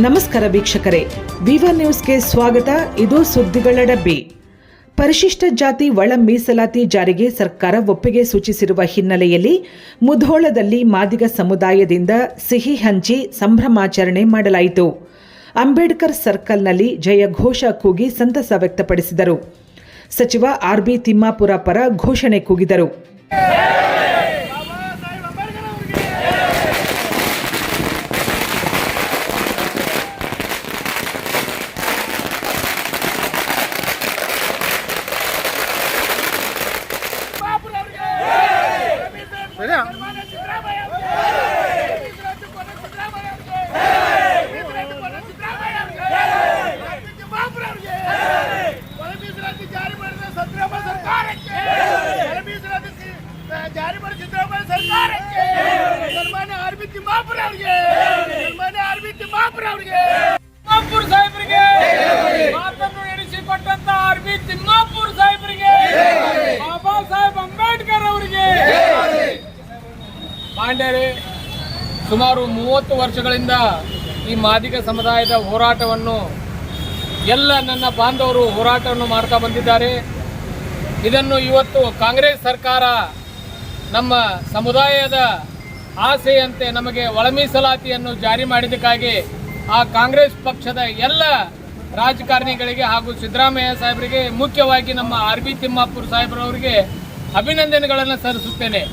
ನಮಸ್ಕಾರ ವೀಕ್ಷಕರೇ. ವಿವ ನ್ಯೂಸ್ಗೆ ಸ್ವಾಗತ. ಇದು ಸುದ್ದಿಗಳ ಡಬ್ಬಿ ಪರಿಶಿಷ್ಟ ಜಾತಿ ಒಳ ಮೀಸಲಾತಿ ಜಾರಿಗೆ ಸರ್ಕಾರ ಒಪ್ಪಿಗೆ ಸೂಚಿಸಿರುವ ಹಿನ್ನೆಲೆಯಲ್ಲಿ ಮುಧೋಳದಲ್ಲಿ ಮಾದಿಗ ಸಮುದಾಯದಿಂದ ಸಿಹಿ ಹಂಚಿ ಸಂಭ್ರಮಾಚರಣೆ ಮಾಡಲಾಯಿತು. ಅಂಬೇಡ್ಕರ್ ಸರ್ಕಲ್ನಲ್ಲಿ ಜಯಘೋಷ ಕೂಗಿ ಸಂತಸ ವ್ಯಕ್ತಪಡಿಸಿದರು. ಸಚಿವ ಆರ್ಬಿ ತಿಮ್ಮಾಪುರ ಪರ ಘೋಷಣೆ ಕೂಗಿದರು. ಜಾರಿ ಮಾಡಿದ ಸಿದ್ದರಾಮಯ್ಯ ಸರ್ಕಾರಕ್ಕೆ ಜಾರಿ ಮಾಡಿದ ಸಿದ್ದರಾಮಯ್ಯ ಸರ್ಕಾರಕ್ಕೆ ಸನ್ಮಾನ್ಯ ಆರ್ ಬಿ ತಿಮ್ಮಾಪುರ ಅವರಿಗೆ ಸನ್ಮಾನ್ಯ ಆರ್ ಬಿ ತಿಮ್ಮಾಪುರ ಅವರಿಗೆ ತಿಮ್ಮಾಪುರ ಸಾಹೇಬರಿಗೆ ಮಾತನ್ನು ಎಣಿಸಿಕೊಟ್ಟಂತ ಆರ್ ಬಿ ತಿಮ್ಮಾಪುರ ಸಾಹೇಬರಿಗೆ ಬಾಬಾ ಸಾಹೇಬ್ ಅಂಬೇಡ್ಕರ್ ಅವರಿಗೆ ಪಾಂಡ್ಯರೇ, ಸುಮಾರು ಮೂವತ್ತು ವರ್ಷಗಳಿಂದ ಈ ಮಾದಿಗ ಸಮುದಾಯದ ಹೋರಾಟವನ್ನು, ಎಲ್ಲ ನನ್ನ ಬಾಂಧವರು ಹೋರಾಟವನ್ನು ಮಾಡ್ತಾ ಬಂದಿದ್ದಾರೆ. ಇದನ್ನು ಇವತ್ತು ಕಾಂಗ್ರೆಸ್ ಸರ್ಕಾರ ನಮ್ಮ ಸಮುದಾಯದ ಆಸೆಯಂತೆ ನಮಗೆ ಒಳಮೀಸಲಾತಿಯನ್ನು ಜಾರಿ ಮಾಡಿದ್ದಕ್ಕಾಗಿ ಆ ಕಾಂಗ್ರೆಸ್ ಪಕ್ಷದ ಎಲ್ಲ ರಾಜಕಾರಣಿಗಳಿಗೆ ಹಾಗೂ ಸಿದ್ದರಾಮಯ್ಯ ಸಾಹೇಬರಿಗೆ ಮುಖ್ಯವಾಗಿ ನಮ್ಮ ಆರ್ ಬಿ ತಿಮ್ಮಾಪುರ ಸಾಹೇಬರವರಿಗೆ ಅಭಿನಂದನೆಗಳನ್ನು ಸಲ್ಲಿಸುತ್ತೇನೆ.